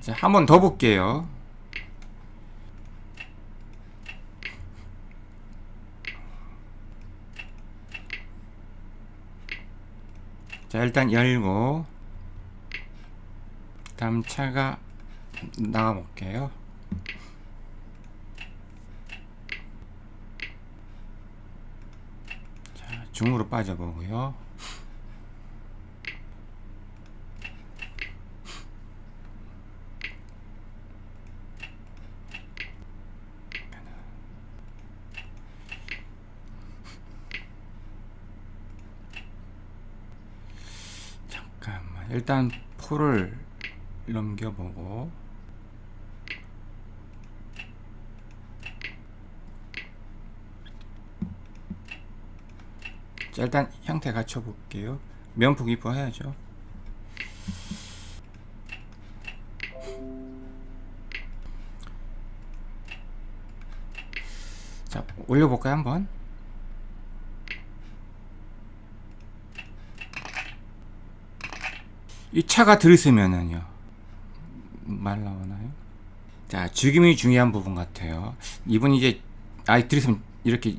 자, 한 번 더 볼게요. 자, 일단 열고 다음 차가 나가 볼게요. 자, 중으로 빠져 보고요. 일단 포를 넘겨보고. 자 일단 형태 갖춰볼게요. 면폭 입어야죠. 자 올려볼까요 한번 이 차가 들으시면은요. 말 나오나요? 자 죽임이 중요한 부분 같아요. 이분 이제 아이 들으시면 이렇게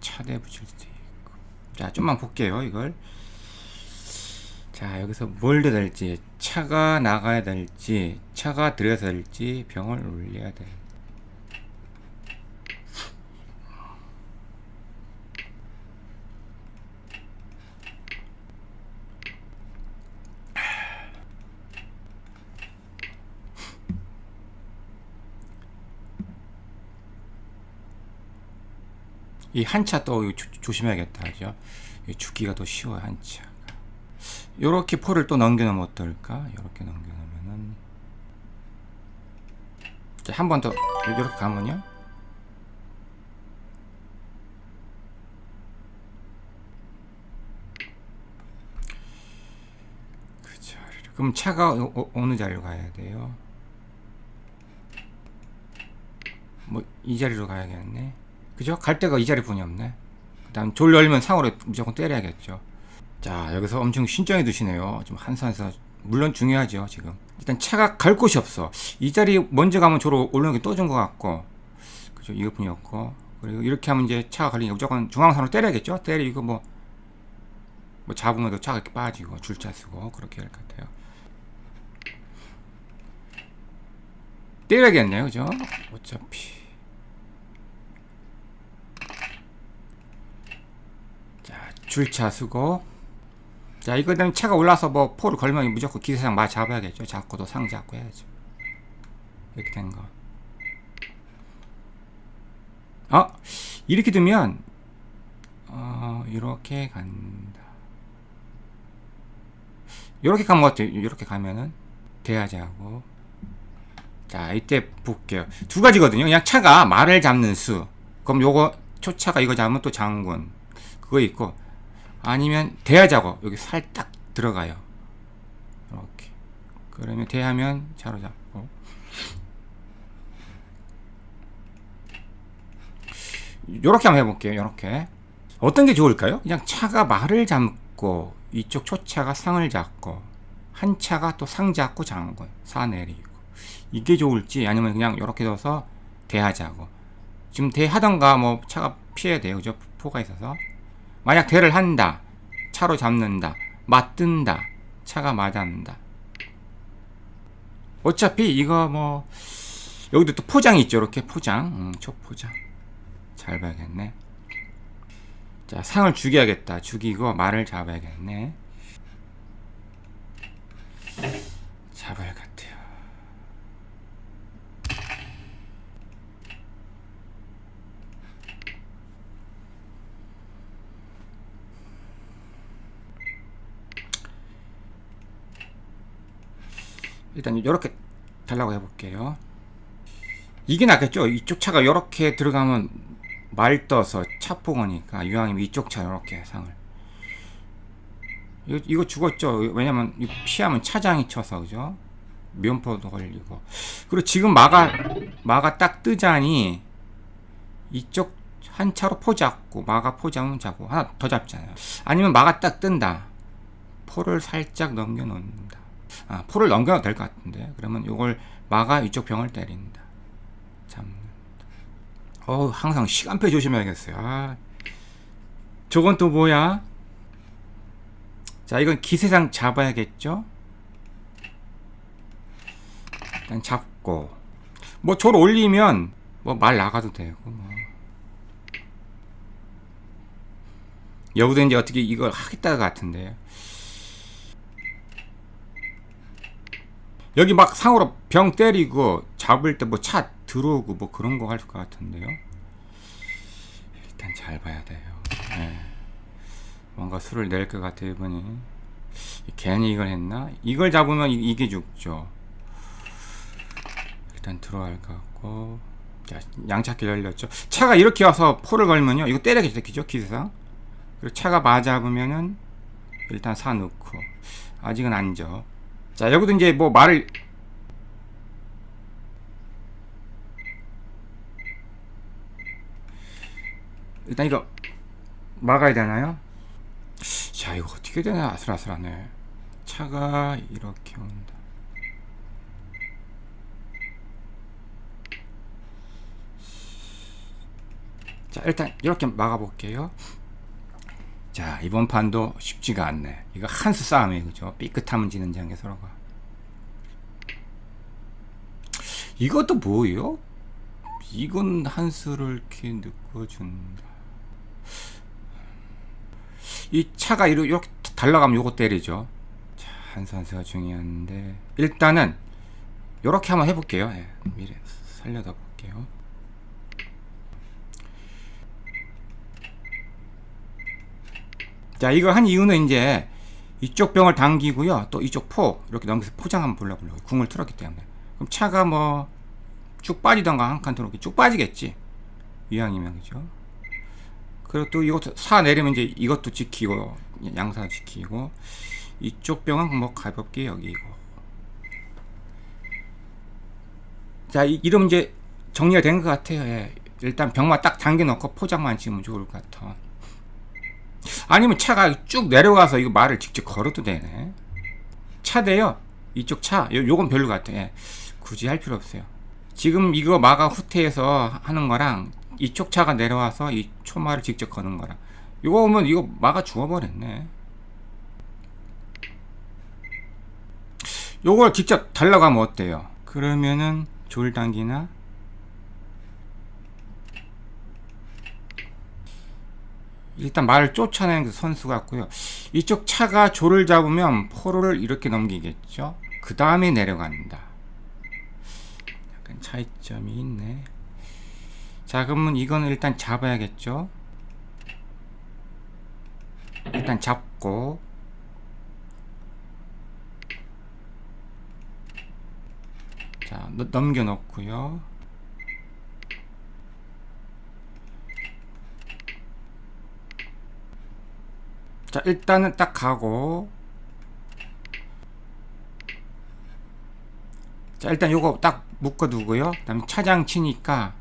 차대 붙일 수도 있고. 자 좀만 볼게요 이걸. 자 여기서 뭘 해야 될지 차가 나가야 될지 차가 들어야 될지 병을 올려야 될지 이 한차 또 조- 조심해야겠다 하죠. 이 죽기가 더 쉬워요 한차. 요렇게 포를 또 넘겨놓으면 어떨까? 요렇게 넘겨놓으면은 한 번 더 요렇게 가면요. 그 자리로 그럼 차가 어, 어, 어느 자리로 가야 돼요? 뭐 이 자리로 가야겠네. 그죠? 갈 데가 이 자리뿐이 없네. 그다음 졸 열면 상으로 무조건 때려야겠죠. 자 여기서 엄청 신중히 두시네요. 좀 한산해서 물론 중요하죠 지금. 일단 차가 갈 곳이 없어. 이 자리 먼저 가면 저로 올라오는 게 떠준 것 같고, 그죠? 이것뿐이었고 그리고 이렇게 하면 이제 차가 갈리니까 무조건 중앙선으로 때려야겠죠. 때리고 뭐. 뭐 잡으면 차가 이렇게 빠지고 줄차 쓰고 그렇게 할 것 같아요. 때려야겠네요, 그죠? 어차피 자 줄차 쓰고 자 이거 되면 차가 올라서 뭐 포를 걸면 무조건 기세상 맞 잡아야겠죠. 잡고도 상 잡고 해야죠. 이렇게 된 거. 어 이렇게 두면 어 이렇게 간다. 이렇게 가면 어때요? 이렇게 가면은 돼야지 하고 자 이때 볼게요 두 가지거든요 그냥 차가 말을 잡는 수 그럼 요거 초차가 이거 잡으면 또 장군 그거 있고 아니면 대하자고 여기 살짝 들어가요. 이렇게. 그러면 대하면 자로 잡고. 요렇게 한번 해볼게요 요렇게. 어떤 게 좋을까요? 그냥 차가 말을 잡고 이쪽 초차가 상을 잡고 한 차가 또 상 잡고 장군 사 내리고. 이게 좋을지 아니면 그냥 이렇게 둬서 대하자고 지금 대하던가 뭐 차가 피해야 돼요. 그죠? 포가 있어서 만약 대를 한다 차로 잡는다 맞든다 차가 맞았는다. 어차피 이거 뭐 여기도 또 포장이 있죠. 이렇게 포장. 음, 초포장. 잘 봐야겠네. 자 상을 죽여야겠다. 죽이고 말을 잡아야겠네 잡아야 할 것 같아요 일단 이렇게 달라고 해볼게요. 이게 낫겠죠? 이쪽 차가 이렇게 들어가면 말 떠서 차포거니까 이왕이면 이쪽 차 이렇게 상을. 이거, 이거 죽었죠? 왜냐면 이 피하면 차장이 쳐서 그죠? 면포도 걸리고. 그리고 지금 마가 마가 딱 뜨자니 이쪽 한 차로 포 잡고 마가 포 잡으면 잡고 하나 더 잡잖아요. 아니면 마가 딱 뜬다. 포를 살짝 넘겨 놓는다. 아, 포를 넘겨도 될 것 같은데. 그러면 이걸 막아 이쪽 병을 때린다. 잡는다 어 항상 시간표 조심해야겠어요. 아, 저건 또 뭐야? 자 이건 기세상 잡아야겠죠? 일단 잡고. 뭐졸 올리면 뭐 말 나가도 되고 뭐. 여기도 이제 어떻게 이걸 하겠다 같은데 여기 막 상으로 병 때리고 잡을 때 뭐 차 들어오고 뭐 그런 거 할 것 같은데요? 일단 잘 봐야 돼요. 네. 뭔가 수를 낼 것 같아 이번이. 괜히 이걸 했나? 이걸 잡으면 이- 이게 죽죠. 일단 들어갈 것 같고. 자 양차길 열렸죠. 차가 이렇게 와서 포를 걸면요. 이거 때려야겠죠 기죠 기세상? 그리고 차가 맞아보면은 일단 사 넣고. 아직은 안져 자 여기도 이제 뭐 말을 일단 이거 막아야 되나요? 자 이거 어떻게 되나? 아슬아슬하네. 차가 이렇게 온다. 자 일단 이렇게 막아볼게요 자 이번 판도 쉽지가 않네. 이거 한수 싸움이에요 그죠? 삐끗하면 지는 장에 서로가 이것도 뭐예요? 이건 한 수를 이렇게 느껴준다. 이 차가 이렇게 달라가면 요거 때리죠. 자, 한 선수가 중요한데 일단은 요렇게 한번 해볼게요. 예, 미리 살려다 볼게요 자 이거 한 이유는 이제 이쪽 병을 당기고요. 또 이쪽 포 이렇게 넘겨서 포장 한번 보려보려고 궁을 틀었기 때문에. 그럼 차가 뭐 쭉 빠지던가 한 칸 들어오게 쭉 빠지겠지. 이왕이면 그죠? 그리고 또 이것도 사 내리면 이제 이것도 지키고 양사 지키고 이쪽 병은 뭐 가볍게 여기고. 자 이, 이러면 이제 정리가 된 것 같아요. 예. 일단 병만 딱 당겨 놓고 포장만 지으면 좋을 것 같아 아니면 차가 쭉 내려가서 이거 말을 직접 걸어도 되네. 차대요. 이쪽 차. 요, 요건 별로 같아. 예. 굳이 할 필요 없어요. 지금 이거 마가 후퇴해서 하는 거랑 이쪽 차가 내려와서 이 초마를 직접 거는 거랑 이거 오면 이거 마가 죽어버렸네. 요걸 직접 달라가면 어때요? 그러면은 졸당기나 일단 말을 쫓아내는 그 선수 같고요. 이쪽 차가 조를 잡으면 포로를 이렇게 넘기겠죠. 그 다음에 내려간다. 약간 차이점이 있네. 자, 그러면 이거는 일단 잡아야겠죠. 일단 잡고 자, 넘- 넘겨놓고요. 자 일단은 딱 가고. 자 일단 요거 딱 묶어 두고요. 그 다음에 차장 치니까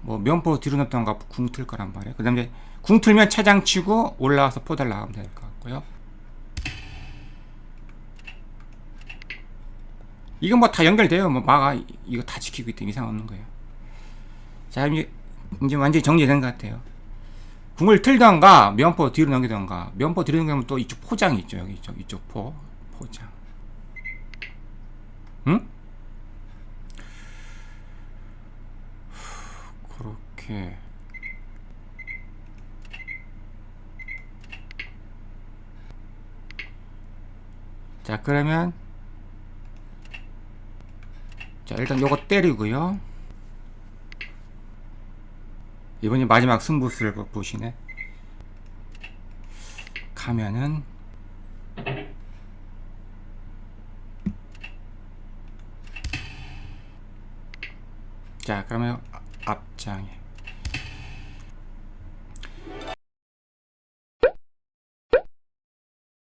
뭐 면포 뒤로 넣던가 궁틀 거란 말이에요. 그 다음에 궁 틀면 차장 치고 올라와서 포달 나가면 될 것 같고요. 이건 뭐 다 연결돼요. 뭐 마가 이- 이거 다 지키고 있기 때문에 이상 없는 거예요. 자 이제 이제 완전히 정리된 것 같아요 궁을 틀던가 면포 뒤로 넘기던가 면포 뒤로 넘기면 또 이쪽 포장이 있죠 여기 이쪽 이쪽 포 포장. 응? 그렇게. 자 그러면. 자 일단 요거 때리고요 이번이 마지막 승부수를 보- 보시네. 가면은 자 그러면 앞장에